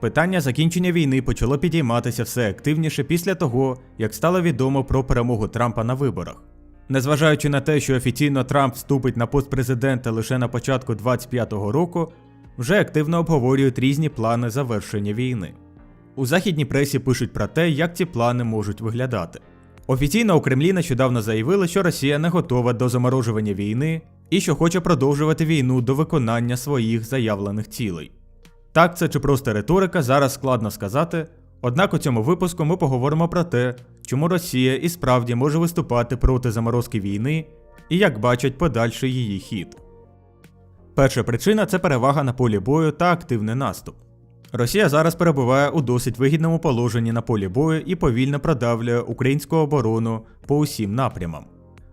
Питання закінчення війни почало підійматися все активніше після того, як стало відомо про перемогу Трампа на виборах. Незважаючи на те, що офіційно Трамп вступить на пост президента лише на початку 25-го року, вже активно обговорюють різні плани завершення війни. У західній пресі пишуть про те, як ці плани можуть виглядати. Офіційно у Кремлі нещодавно заявили, що Росія не готова до заморожування війни і що хоче продовжувати війну до виконання своїх заявлених цілей. Так, це чи просто риторика, зараз складно сказати. Однак у цьому випуску ми поговоримо про те, чому Росія і справді може виступати проти заморозки війни і як бачать подальший її хід. Перша причина це перевага на полі бою та активний наступ. Росія зараз перебуває у досить вигідному положенні на полі бою і повільно продавлює українську оборону по усім напрямам.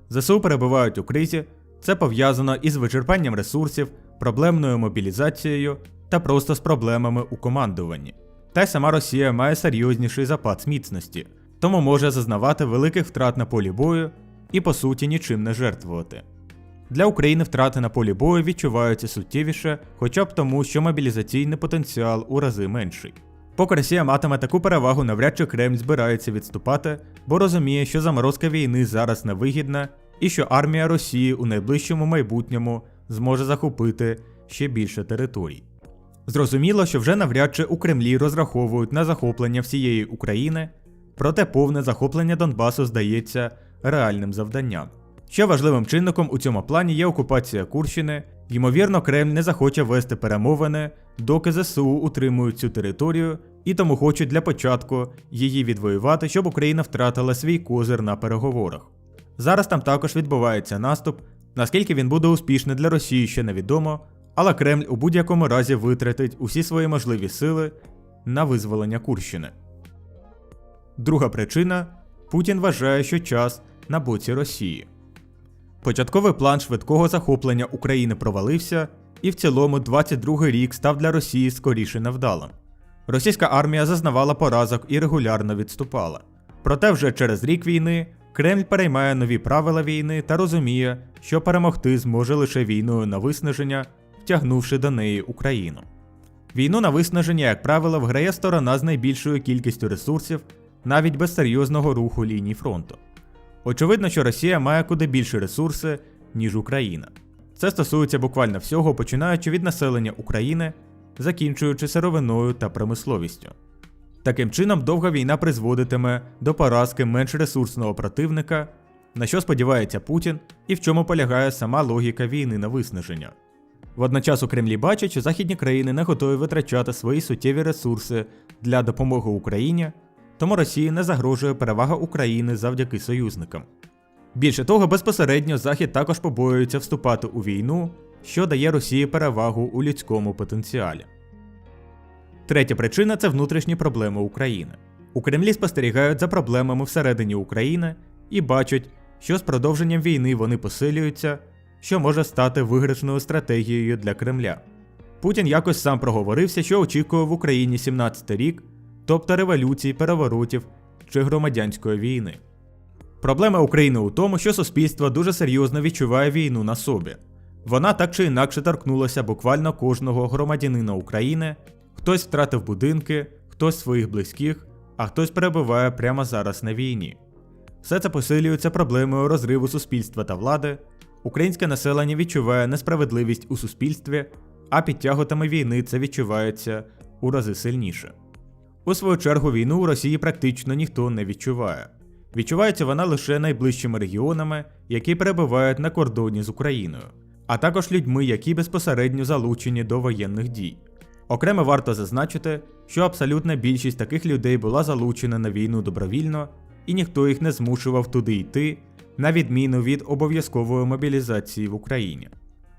ЗСУ перебувають у кризі, це пов'язано із вичерпанням ресурсів, проблемною мобілізацією та просто з проблемами у командуванні. Та й сама Росія має серйозніший запас міцності, тому може зазнавати великих втрат на полі бою і по суті нічим не жертвувати. Для України втрати на полі бою відчуваються суттєвіше, хоча б тому, що мобілізаційний потенціал у рази менший. Поки Росія матиме таку перевагу, навряд чи Кремль збирається відступати, бо розуміє, що заморозка війни зараз невигідна і що армія Росії у найближчому майбутньому зможе захопити ще більше територій. Зрозуміло, що вже навряд чи у Кремлі розраховують на захоплення всієї України, проте повне захоплення Донбасу здається реальним завданням. Ще важливим чинником у цьому плані є окупація Курщини. Ймовірно, Кремль не захоче вести перемовини, доки ЗСУ утримують цю територію і тому хочуть для початку її відвоювати, щоб Україна втратила свій козир на переговорах. Зараз там також відбувається наступ. Наскільки він буде успішний для Росії, ще невідомо, але Кремль у будь-якому разі витратить усі свої можливі сили на визволення Курщини. Друга причина Путін вважає, що час на боці Росії. Початковий план швидкого захоплення України провалився, і в цілому 22-й рік став для Росії скоріше невдалим. Російська армія зазнавала поразок і регулярно відступала. Проте вже через рік війни Кремль переймає нові правила війни та розуміє, що перемогти зможе лише війною на виснаження, втягнувши до неї Україну. Війну на виснаження, як правило, вграє сторона з найбільшою кількістю ресурсів, навіть без серйозного руху ліній фронту. Очевидно, що Росія має куди більше ресурси, ніж Україна. Це стосується буквально всього, починаючи від населення України, закінчуючи сировиною та промисловістю. Таким чином, довга війна призводитиме до поразки менш ресурсного противника, на що сподівається Путін і в чому полягає сама логіка війни на виснаження. Водночас у Кремлі бачать, що західні країни не готові витрачати свої суттєві ресурси для допомоги Україні, тому Росії не загрожує перевага України завдяки союзникам. Більше того, безпосередньо Захід також побоюється вступати у війну, що дає Росії перевагу у людському потенціалі. Третя причина це внутрішні проблеми України. У Кремлі спостерігають за проблемами всередині України і бачать, що з продовженням війни вони посилюються, що може стати виграшною стратегією для Кремля. Путін якось сам проговорився, що очікує в Україні 17 рік, тобто революції, переворотів чи громадянської війни. Проблема України у тому, що суспільство дуже серйозно відчуває війну на собі. Вона так чи інакше торкнулася буквально кожного громадянина України, хтось втратив будинки, хтось своїх близьких, а хтось перебуває прямо зараз на війні. Все це посилюється проблемою розриву суспільства та влади. Українське населення відчуває несправедливість у суспільстві, а під тяготами війни це відчувається у рази сильніше. У свою чергу війну у Росії практично ніхто не відчуває. Відчувається вона лише найближчими регіонами, які перебувають на кордоні з Україною, а також людьми, які безпосередньо залучені до воєнних дій. Окремо варто зазначити, що абсолютна більшість таких людей була залучена на війну добровільно, і ніхто їх не змушував туди йти, на відміну від обов'язкової мобілізації в Україні.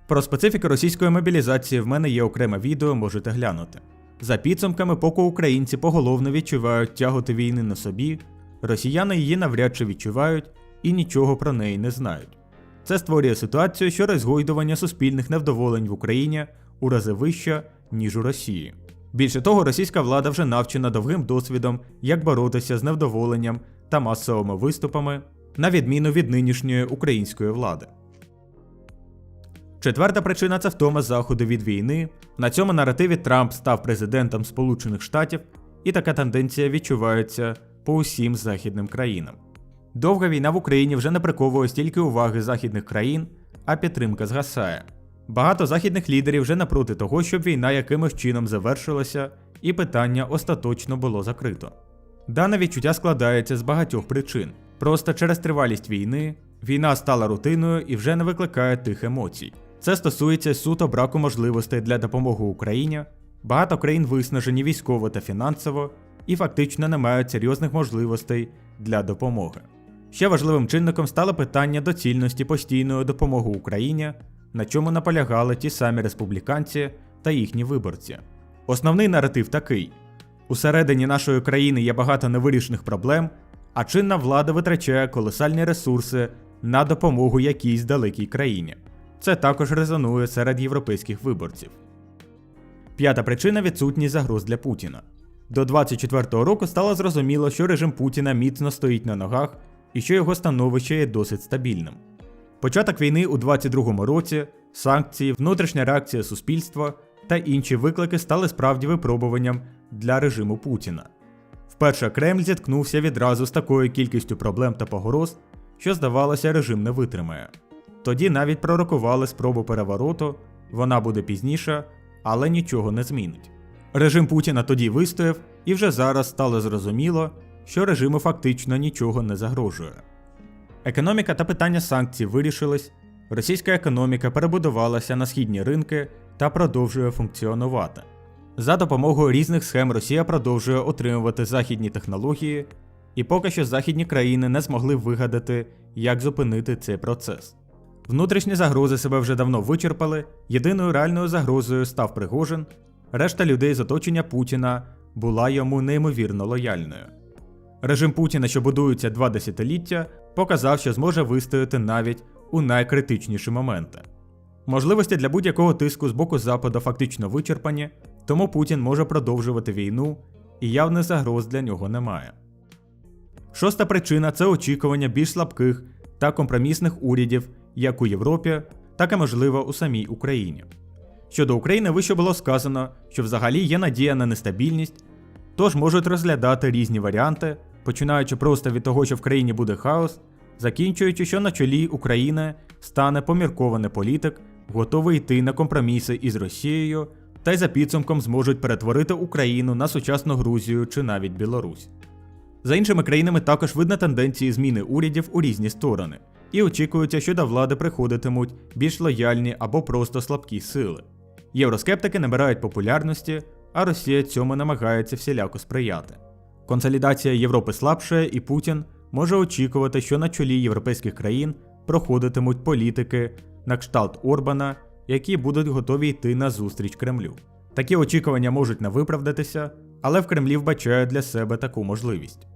Про специфіку російської мобілізації в мене є окреме відео, можете глянути. За підсумками, поки українці поголовно відчувають тяготи війни на собі, росіяни її навряд чи відчувають і нічого про неї не знають. Це створює ситуацію, що розгойдування суспільних невдоволень в Україні у рази вище, ніж у Росії. Більше того, російська влада вже навчена довгим досвідом, як боротися з невдоволенням та масовими виступами, на відміну від нинішньої української влади. Четверта причина це втома заходу від війни. На цьому наративі Трамп став президентом Сполучених Штатів, і така тенденція відчувається по усім західним країнам. Довга війна в Україні вже не приковує стільки уваги західних країн, а підтримка згасає. Багато західних лідерів вже напроти того, щоб війна якимось чином завершилася і питання остаточно було закрито. Дане відчуття складається з багатьох причин. Просто через тривалість війни війна стала рутиною і вже не викликає тих емоцій. Це стосується суто браку можливостей для допомоги Україні. Багато країн виснажені військово та фінансово і фактично не мають серйозних можливостей для допомоги. Ще важливим чинником стало питання доцільності постійної допомоги Україні, на чому наполягали ті самі республіканці та їхні виборці. Основний наратив такий: усередині нашої країни є багато невирішених проблем, а чинна влада витрачає колосальні ресурси на допомогу якійсь далекій країні. Це також резонує серед європейських виборців. П'ята причина відсутність загроз для Путіна. До 24-го року стало зрозуміло, що режим Путіна міцно стоїть на ногах і що його становище є досить стабільним. Початок війни у 22-му році, санкції, внутрішня реакція суспільства та інші виклики стали справді випробуванням для режиму Путіна. Вперше Кремль зіткнувся відразу з такою кількістю проблем та погроз, що здавалося, режим не витримає. Тоді навіть пророкували спробу перевороту, вона буде пізніше, але нічого не змінить. Режим Путіна тоді вистояв, і вже зараз стало зрозуміло, що режиму фактично нічого не загрожує. Економіка та питання санкцій вирішились, російська економіка перебудувалася на східні ринки та продовжує функціонувати. За допомогою різних схем Росія продовжує отримувати західні технології, і поки що західні країни не змогли вигадати, як зупинити цей процес. Внутрішні загрози себе вже давно вичерпали, єдиною реальною загрозою став Пригожин, решта людей з оточення Путіна була йому неймовірно лояльною. Режим Путіна, що будується два десятиліття, показав, що зможе вистояти навіть у найкритичніші моменти. Можливості для будь-якого тиску з боку Западу фактично вичерпані, тому Путін може продовжувати війну, і явних загроз для нього немає. Шоста причина це очікування більш слабких та компромісних урядів як у Європі, так і можливо у самій Україні. Щодо України вище було сказано, що взагалі є надія на нестабільність, тож можуть розглядати різні варіанти, починаючи просто від того, що в країні буде хаос, закінчуючи, що на чолі України стане поміркований політик, готовий йти на компроміси із Росією, та й за підсумком зможуть перетворити Україну на сучасну Грузію чи навіть Білорусь. За іншими країнами також видно тенденції зміни урядів у різні сторони, і очікується, що до влади приходитимуть більш лояльні або просто слабкі сили. Євроскептики набирають популярності, а Росія цьому намагається всіляко сприяти. Консолідація Європи слабшає, і Путін може очікувати, що на чолі європейських країн проходитимуть політики на кшталт Орбана, які будуть готові йти на зустріч Кремлю. Такі очікування можуть не виправдатися, але в Кремлі вбачають для себе таку можливість.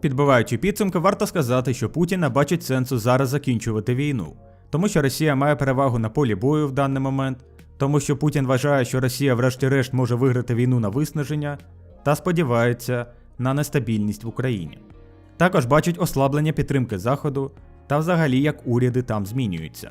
Підбиваючи підсумки, варто сказати, що Путін не бачить сенсу зараз закінчувати війну, тому що Росія має перевагу на полі бою в даний момент, тому що Путін вважає, що Росія, врешті-решт, може виграти війну на виснаження та сподівається на нестабільність в Україні. Також бачить ослаблення підтримки Заходу та взагалі як уряди там змінюються.